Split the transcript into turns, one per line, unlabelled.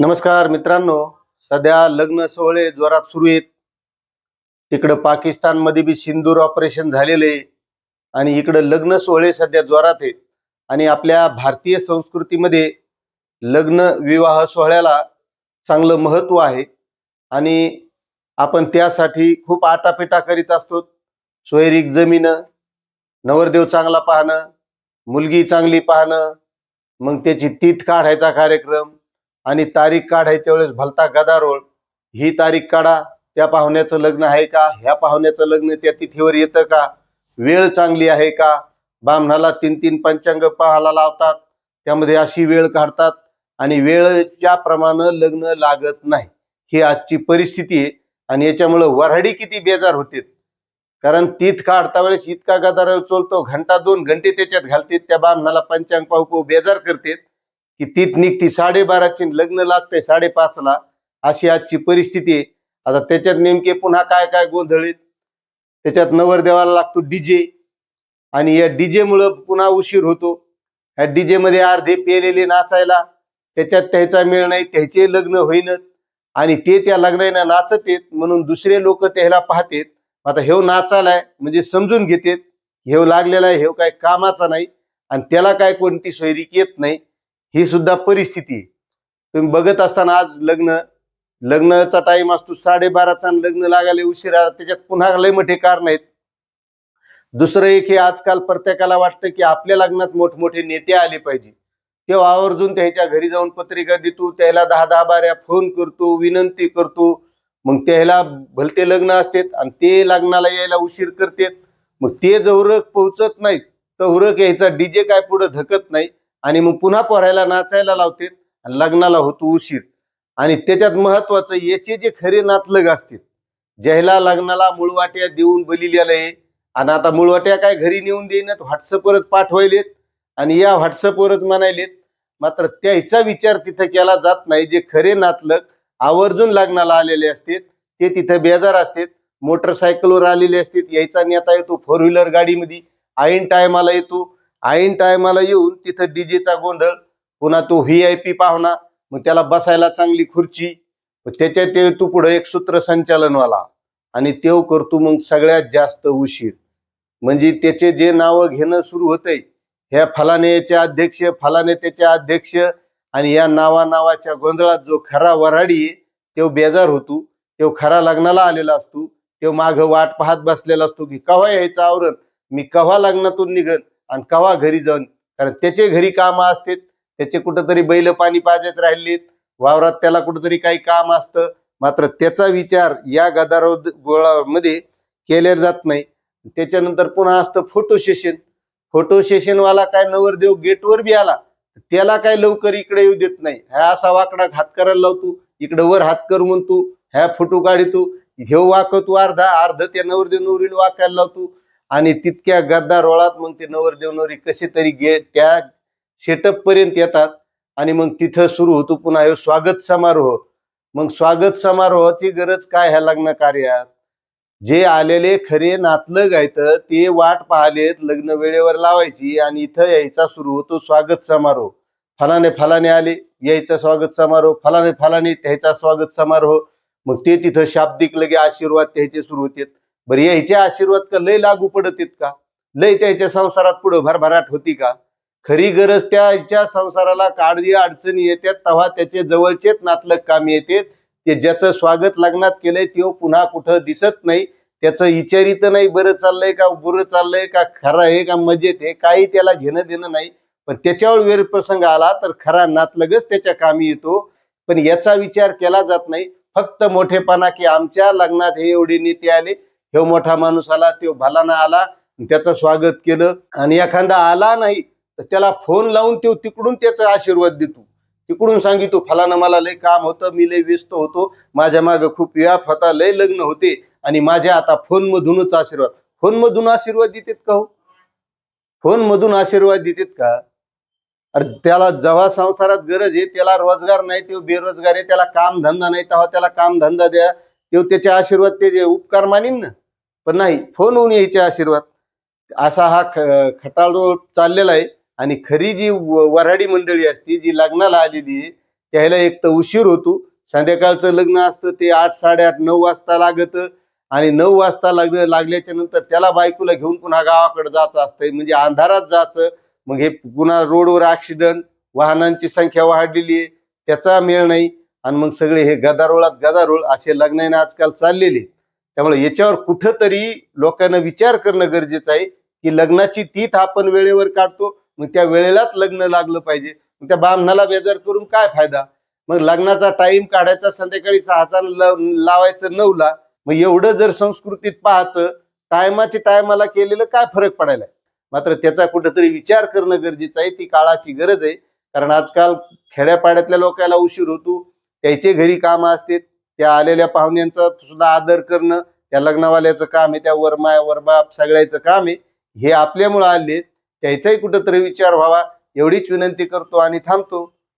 नमस्कार मित्रांनो. सध्या लग्न सोहळे जोरात सुरू आहेत. तिकडं पाकिस्तानमध्ये बी सिंदूर ऑपरेशन झालेलं आहे. आणि इकडं लग्न सोहळे सध्या जोरात आहेत. आणि आपल्या भारतीय संस्कृतीमध्ये लग्न विवाह सोहळ्याला चांगलं महत्त्व आहे. आणि आपण त्यासाठी खूप आटापिटा करीत असतो. सोयरीक जमीनं नवरदेव चांगला पाहणं मुलगी चांगली पाहणं मग त्याची तीत काढायचा कार्यक्रम आणि तारीख काढायच्या वेळेस भलता गदारोळ. ही तारीख काढा त्या पाहुण्याचं लग्न आहे का? ह्या पाहुण्याचं लग्न त्या तिथीवर येतं का? वेळ चांगली आहे का? ब्राह्मणाला तीन तीन पंचांग पाहायला लावतात त्यामध्ये अशी वेळ काढतात आणि वेळच्या प्रमाणे लग्न लागत नाही. ही आजची परिस्थिती आहे आणि याच्यामुळं वऱ्हाडी किती बेजार होते. कारण तीत काढता वेळेस इतका गदारोळ चलतो घंटा दोन घंटे त्याच्यात घालते त्या बामणाला पंचांग पाहू पाहू बेजार करतात की तीत निघती साडेबाराची लग्न लागते साडेपाचला अशी आजची परिस्थिती आहे. आता त्याच्यात नेमके पुन्हा काय काय गोंधळीत त्याच्यात नवरदेवाला लागतो डीजे आणि या डीजे मुळे पुन्हा उशीर होतो. ह्या डीजे मध्ये अर्धे पेलेले नाचायला त्याच्यात त्याचा मेळ नाही त्याचे लग्न होईनच. आणि ते त्या लग्नाला नाचत येत म्हणून दुसरे लोक त्याला पाहतेत. आता हेव नाचालाय म्हणजे समजून घेतेत. हेव लागलेला आहे हेव काय कामाचा नाही. आणि त्याला काय कोणती सोयरीक येत नाही. ही सुद्धा परिस्थिती तुम्ही बघत असताना आज लग्न लग्नाचा टाइम असतो साडेबाराचा लग्न लागायला उशिरा त्याच्यात पुन्हा लय मोठे कारण आहेत. दुसरं एक हे आजकाल प्रत्येकाला वाटतं की आपल्या लग्नात मोठमोठे नेते आले पाहिजे. तेव्हा आवर्जून त्याच्या घरी जाऊन पत्रिका देतो त्याला दहा दहा बाऱ्या फोन करतो विनंती करतो. मग त्याला भलते लग्न असतात आणि ते लग्नाला यायला उशीर करतात. मग ते जवरक पोहोचत नाहीत. तर यायचा डीजे काय पुढे धकत नाही. आणि मग पुन्हा पोरायला नाचायला लावतात आणि लग्नाला होतो उशीर. आणि त्याच्यात महत्वाचं याचे जे खरे नातलग असतील ज्याला लग्नाला मुळवाट्या देऊन बलिलेलं आहे आणि आता मुळवाट्या काय घरी नेऊन देईनात व्हॉट्सअपवरच पाठवायलेत आणि या व्हॉट्सअपवरच म्हणायलेत मात्र त्याचा विचार तिथं केला जात नाही. जे खरे नातलग आवर्जून लग्नाला आलेले असतात ते तिथं बेजार असतात मोटरसायकलवर आलेले असतात यायचा नेता येतो फोर व्हीलर गाडीमध्ये ऐन टायमाला येतो ऐन टायमाला येऊन तिथं डीजेचा गोंधळ पुन्हा तो व्ही आय पी पाहुणा मग त्याला बसायला चांगली खुर्ची त्याच्यात ते तू पुढे एक सूत्रसंचालनवाला आणि तेव करतो मग सगळ्यात जास्त उशीर. म्हणजे त्याचे जे नावं घेणं सुरू होतंय ह्या फलानेचे अध्यक्ष फलाने त्याचे अध्यक्ष आणि या नावा नावाच्या गोंधळात जो खरा वराडी आहे तो बेजार होतो. तो खरा लग्नाला आलेला असतो. तो माग वाट पाहत बसलेला असतो की कव्हा यायचं आवरण? मी कव्हा लग्नातून निघन? आणि कवा घरी जाऊन कारण त्याचे घरी काम असतात त्याचे कुठंतरी बैल पाणी पाजत राहिलेत वावरात त्याला कुठंतरी काही काम असतं. मात्र त्याचा विचार या गदारोळामध्ये केल्या जात नाही. त्याच्यानंतर पुन्हा असतं फोटो सेशन फोटो सेशनवाला काय नवरदेव गेटवर बी आला त्याला काय लवकर इकडे येऊ देत नाही. ह्या असा वाकडा हात करायला लावतो इकडे वर हात कर म्हणतो ह्या फोटो काढतो ह्यो वाकतो अर्धा अर्ध त्या नवरदेव नवरीला वाकायला लावतो. आणि तितक्या गद्दारोळात मग ते नवरदेव नवरी कसे तरी गे त्या सेटअप पर्यंत येतात. आणि मग तिथं सुरू होतो पुन्हा हे स्वागत समारोह. मग स्वागत समारोहाची गरज काय ह्या लग्न कार्यात? जे आलेले खरे नातलग आहेत ते वाट पाहलेत लग्न वेळेवर लावायची आणि इथं यायचा सुरू होतो स्वागत समारोह. फलाने फलाने आले यायचा स्वागत समारोह. फलाने फलाने त्याचा स्वागत समारोह. मग ते तिथं शाब्दिक लगे आशीर्वाद त्याचे सुरू होते बरं यायचे आशीर्वाद का? लय लागू पडत का? लय त्याच्या संसारात पुढं भरभराट होती का? खरी गरज त्याच्या संसाराला काळजी अडचणी येतात तेव्हा त्याचे जवळचेच नातलग कामी येते ते ज्याचं स्वागत लग्नात केलंय तो पुन्हा कुठं दिसत नाही. त्याचं विचारित नाही बरं चाललंय का? बुरं चाललंय का? खरं आहे का? मजेत आहे? काही त्याला घेणं देणं नाही. पण त्याच्यावर वेळ प्रसंग आला तर खरा नातलगच त्याच्या कामी येतो. पण याचा विचार केला जात नाही. फक्त मोठेपणा की आमच्या लग्नात हे एवढे नेते आले. हे मोठा माणूस आला तो भलाना आला त्याचं स्वागत केलं. आणि एखादा आला नाही तर त्याला फोन लावून तो तिकडून त्याचा आशीर्वाद देतो. तिकडून सांगितो फलाना मला लय काम होतं मी लय व्यस्त होतो. माझ्या मागं खूप व्याप होता लय लग्न होते. आणि माझ्या आता फोन मधूनच आशीर्वाद. फोन मधून आशीर्वाद देतात का हो? फोन मधून आशीर्वाद देतात का? अरे त्याला जेव्हा संसारात गरज आहे त्याला रोजगार नाही तो बेरोजगार आहे त्याला काम धंदा नाही तेव्हा त्याला काम धंदा द्या. तो त्याचे आशीर्वाद ते उपकार मानीन ना? पण नाही फोन होऊन यायचे आशीर्वाद. असा हा ख- खटाळ चाललेला आहे आणि खरी जी व- वऱ्हाडी मंडळी असती जी लग्नाला आलेली आहे त्याला एक तर उशीर होतो. संध्याकाळचं लग्न असतं ते आठ साडेआठ नऊ वाजता लागत आणि नऊ वाजता लग्न लागल्याच्या नंतर त्याला बायकोला घेऊन पुन्हा गावाकडे जायचं असतंय. म्हणजे अंधारात जायचं. मग हे पुन्हा रोडवर ऍक्सिडेंट वाहनांची संख्या वाढलेली आहे. त्याचा मेळ नाही. आणि मग सगळे हे गदारोळात गदारोळ असे लग्नाने आजकाल चाललेले. त्यामुळे याच्यावर कुठंतरी लोकांना विचार करणं गरजेचं आहे की लग्नाची तीथ आपण वेळेवर काढतो मग त्या वेळेलाच लग्न लागलं पाहिजे. मग त्या ब्राह्मणाला बेजार करून काय फायदा? मग लग्नाचा टाइम काढायचा संध्याकाळी सहाचा लावायचं नऊला मग एवढं जर संस्कृतीत पाहायचं टायमाची टायमाला केलेलं काय फरक पडायला? मात्र त्याचा कुठंतरी विचार करणं गरजेचं आहे ती काळाची गरज आहे. कारण आजकाल खेड्यापाड्यातल्या लोकांना उशीर होतो त्याचे घरी काम असते त्या आलेल्या पाहुण्यांचा सुद्धा आदर करणं त्या लग्नवाल्याचं काम आहे त्या वरमाय वरबाप सगळ्याचं काम आहे हे आपल्यामुळं आले त्याचाही कुठंतरी विचार व्हावा एवढीच विनंती करतो आणि थांबतो.